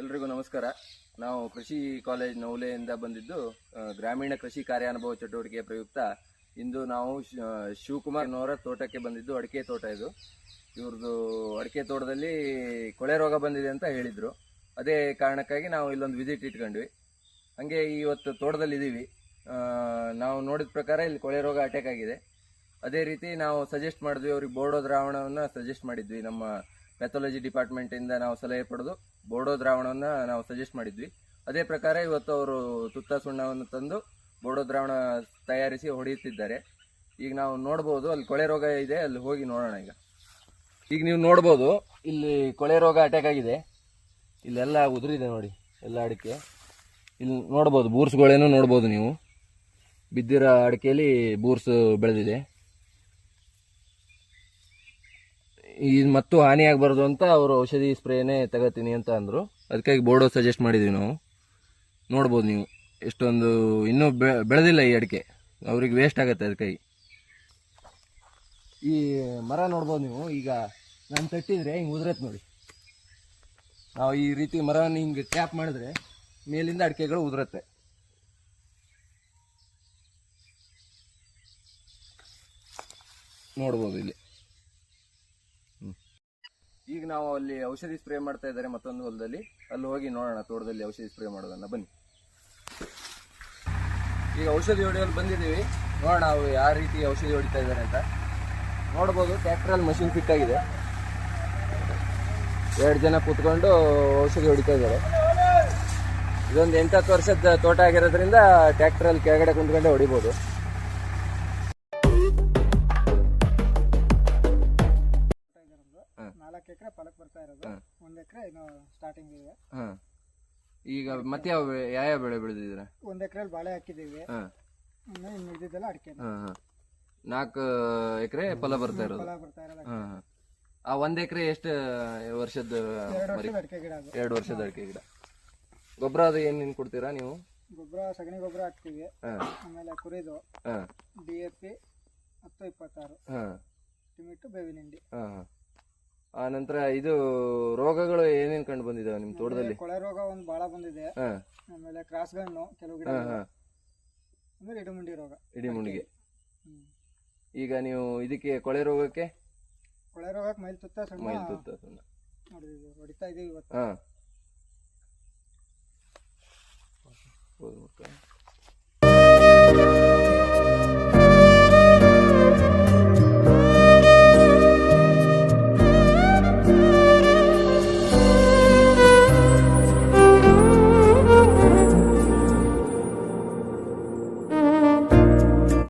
ಎಲ್ರಿಗೂ ನಮಸ್ಕಾರ. ನಾವು ಕೃಷಿ ಕಾಲೇಜ್ ನೌಲೆಯಿಂದ ಬಂದಿದ್ದು ಗ್ರಾಮೀಣ ಕೃಷಿ ಕಾರ್ಯಾನುಭವ ಚಟುವಟಿಕೆ ಪ್ರಯುಕ್ತ ಇಂದು ನಾವು ಶಿವಕುಮಾರ್ ಅವರ ತೋಟಕ್ಕೆ ಬಂದಿದ್ದು, ಅಡಿಕೆ ತೋಟ ಇದು. ಇವ್ರದ್ದು ಅಡಿಕೆ ತೋಟದಲ್ಲಿ ಕೊಳೆ ರೋಗ ಬಂದಿದೆ ಅಂತ ಹೇಳಿದರು. ಅದೇ ಕಾರಣಕ್ಕಾಗಿ ನಾವು ಇಲ್ಲೊಂದು ವಿಸಿಟ್ ಇಟ್ಕೊಂಡ್ವಿ. ಹಂಗೆ ಇವತ್ತು ತೋಟದಲ್ಲಿ ಇದ್ದೀವಿ ನಾವು ನೋಡಿದ ಪ್ರಕಾರ ಇಲ್ಲಿ ಕೊಳೆ ರೋಗ ಅಟ್ಯಾಕ್ ಆಗಿದೆ. ಅದೇ ರೀತಿ ನಾವು ಸಜೆಸ್ಟ್ ಮಾಡಿದ್ವಿ, ಅವ್ರಿಗೆ ಬೋರ್ಡೋ ದ್ರಾವಣವನ್ನು ಸಜೆಸ್ಟ್ ಮಾಡಿದ್ವಿ. ನಮ್ಮ ಮೆಥಾಲಜಿ ಡಿಪಾರ್ಟ್ಮೆಂಟಿಂದ ನಾವು ಸಲಹೆ ಪಡೆದು ಬೋಡೋ ದ್ರಾವಣವನ್ನು ನಾವು ಸಜೆಸ್ಟ್ ಮಾಡಿದ್ವಿ. ಅದೇ ಪ್ರಕಾರ ಇವತ್ತು ಅವರು ತುತ್ತ ಸುಣ್ಣವನ್ನು ತಂದು ಬೋಡೋ ದ್ರಾವಣ ತಯಾರಿಸಿ ಹೊಡೆಯುತ್ತಿದ್ದಾರೆ. ಈಗ ನಾವು ನೋಡ್ಬೋದು, ಅಲ್ಲಿ ಕೊಳೆ ರೋಗ ಇದೆ, ಅಲ್ಲಿ ಹೋಗಿ ನೋಡೋಣ ಈಗ. ಈಗ ನೀವು ನೋಡ್ಬೋದು, ಇಲ್ಲಿ ಕೊಳೆ ರೋಗ ಅಟ್ಯಾಕ್ ಆಗಿದೆ. ಇಲ್ಲೆಲ್ಲ ಉದುರಿದೆ ನೋಡಿ, ಎಲ್ಲ ಅಡಿಕೆ. ಇಲ್ಲಿ ನೋಡ್ಬೋದು, ಬೂರ್ಸ್ಗಳೇನು ನೋಡ್ಬೋದು ನೀವು. ಬಿದ್ದಿರೋ ಅಡಿಕೆಯಲ್ಲಿ ಬೂರ್ಸ್ ಬೆಳೆದಿದೆ. ಇದು ಮತ್ತು ಹಾನಿ ಆಗಬಾರ್ದು ಅಂತ ಅವರು ಔಷಧಿ ಸ್ಪ್ರೇನೇ ತಗೋತೀನಿ ಅಂತ ಅಂದರು. ಅದಕ್ಕಾಗಿ ಬೋರ್ಡೋ ಸಜೆಸ್ಟ್ ಮಾಡಿದ್ವಿ ನಾವು. ನೋಡ್ಬೋದು ನೀವು. ಎಷ್ಟೊಂದು ಇನ್ನೂ ಬೆಳೆದಿಲ್ಲ ಈ ಅಡಿಕೆ. ಅವ್ರಿಗೆ ವೇಸ್ಟ್ ಆಗುತ್ತೆ ಅದಕ್ಕಾಗಿ. ಈ ಮರ ನೋಡ್ಬೋದು ನೀವು. ಈಗ ನಾನು ತಟ್ಟಿದ್ರೆ ಹಿಂಗೆ ಉದುರತ್ತೆ ನೋಡಿ. ನಾವು ಈ ರೀತಿ ಮರವನ್ನು ಹಿಂಗೆ ಟ್ಯಾಪ್ ಮಾಡಿದ್ರೆ ಮೇಲಿಂದ ಅಡಿಕೆಗಳು ಉದುರತ್ತೆ. ನೋಡ್ಬೋದು ಇಲ್ಲಿ. ಈಗ ನಾವು ಅಲ್ಲಿ ಔಷಧಿ ಸ್ಪ್ರೇ ಮಾಡ್ತಾ ಇದ್ದಾರೆ ಮತ್ತೊಂದು ಹೊಲದಲ್ಲಿ. ಅಲ್ಲಿ ಹೋಗಿ ನೋಡೋಣ, ತೋಟದಲ್ಲಿ ಔಷಧಿ ಸ್ಪ್ರೇ ಮಾಡೋದನ್ನ. ಬನ್ನಿ. ಈಗ ಔಷಧಿ ಹೊಡೆಯಲು ಬಂದಿದ್ದೀವಿ. ನೋಡೋಣ ಅವು ಯಾವ ರೀತಿ ಔಷಧಿ ಹೊಡಿತಾ ಇದ್ದಾರೆ ಅಂತ. ನೋಡ್ಬೋದು ಟ್ಯಾಕ್ಟ್ರಲ್ಲಿ ಮಷಿನ್ ಫಿಟ್ ಆಗಿದೆ. ಎರಡು ಜನ ಕೂತ್ಕೊಂಡು ಔಷಧಿ ಹೊಡಿತಾ ಇದ್ದಾರೆ. ಇದೊಂದು ಎಂಟತ್ತು ವರ್ಷದ ತೋಟ ಆಗಿರೋದ್ರಿಂದ ಟ್ರ್ಯಾಕ್ಟ್ರಲ್ಲಿ ಕೆಳಗಡೆ ಕುಂತ್ಕೊಂಡೆ ಹೊಡಿಬೋದು. ಇರೋದು. ಒಂದ್ ಎಕರೆ ಇನ್ನು ಸ್ಟಾರ್ಟಿಂಗ್ ಇದೆ. ಹಾಂ. ಈಗ ಮತ್ತೆ ಯಾವ ಬೆಳೆ ಯಾವ ಬೆಳೆ ಬೆಳೆದಿದ್ದೀರಾ? ಒಂದ್ ಎಕರೆಲಿ ಬಾಳೆ ಹಾಕಿದೀವಿ ಹಾಂ. ಇನ್ನು ಇನ್ನು ಇದ್ದಿದ್ದೆಲ್ಲ ಅಡಿಕೆ. ಹಾಂ ಹಾಂ. ನಾಲ್ಕು ಎಕರೆ ಫಲ ಬರ್ತಾ ಇರೋದು. ಫಲ ಬರ್ತಾ ಇರೋದು ಹಾಂ ಹಾಂ. ಆ ಒಂದು ಎಕರೆ ಎಷ್ಟು ವರ್ಷದ ಎರಡು ಮರಿ? ವರ್ಷದ ಅಡಿಕೆ ಗಿಡ ಅದು. ಎರಡು ವರ್ಷದ ಅಡಿಕೆ ಗಿಡ. ಗೊಬ್ಬರ ಅದು ಏನೇನು ಕೊಡ್ತೀರಾ ನೀವು? ಗೊಬ್ಬರ ಸಗಣಿ ಗೊಬ್ಬರ ಹಾಕ್ತಿವಿ. ಹಾಂ. ಆಮೇಲೆ ಕುರಿದು. ಹಾಂ. ಡಿ ಎ ಪಿ ಹತ್ತು ಇಪ್ಪತ್ತಾರು. ಹಾಂ. ಟಿಮಿಟ್ಟು ಬೇವಿನ ಹಿಂಡಿ. ಹಾಂ ಹಾಂ. ಆ ನಂತರ ಇದು ರೋಗಗಳು ಏನೇನ್ ಕಂಡು ಬಂದಿದಾವೆ ನಿಮ್ಮ ತೋಟದಲ್ಲಿ? ಕೊಳೆ ರೋಗ ಒಂದು ಬಹಳ ಬಂದಿದೆ. ಹಾಂ. ಆಮೇಲೆ ಕ್ರಾಸ್ ಗಣ್ಣು ಕೆಲವು ಗಿಡ ಆಮೇಲೆ ಇಡಿಮುಂಡಿ ಅಂದ್ರೆ ಇಡುಮುಂಡಿ ರೋಗ ಇಡಿಮುಂಡಿಗೆ ಹ್ಮ್. ಈಗ ನೀವು ಇದಕ್ಕೆ ಕೊಳೆ ರೋಗಕ್ಕೆ? ಕೊಳೆ ರೋಗಕ್ಕೆ ಮೈಲ್ ತುತ್ತ ಸಣ್ಣ ಮೈಲ್ ತುತ್ತ ಸುಣ್ಣ. ಹೊಡಿತಾ ಇದೀವಿ ಇವತ್ತು. ಹಾಂ. ಹೌದು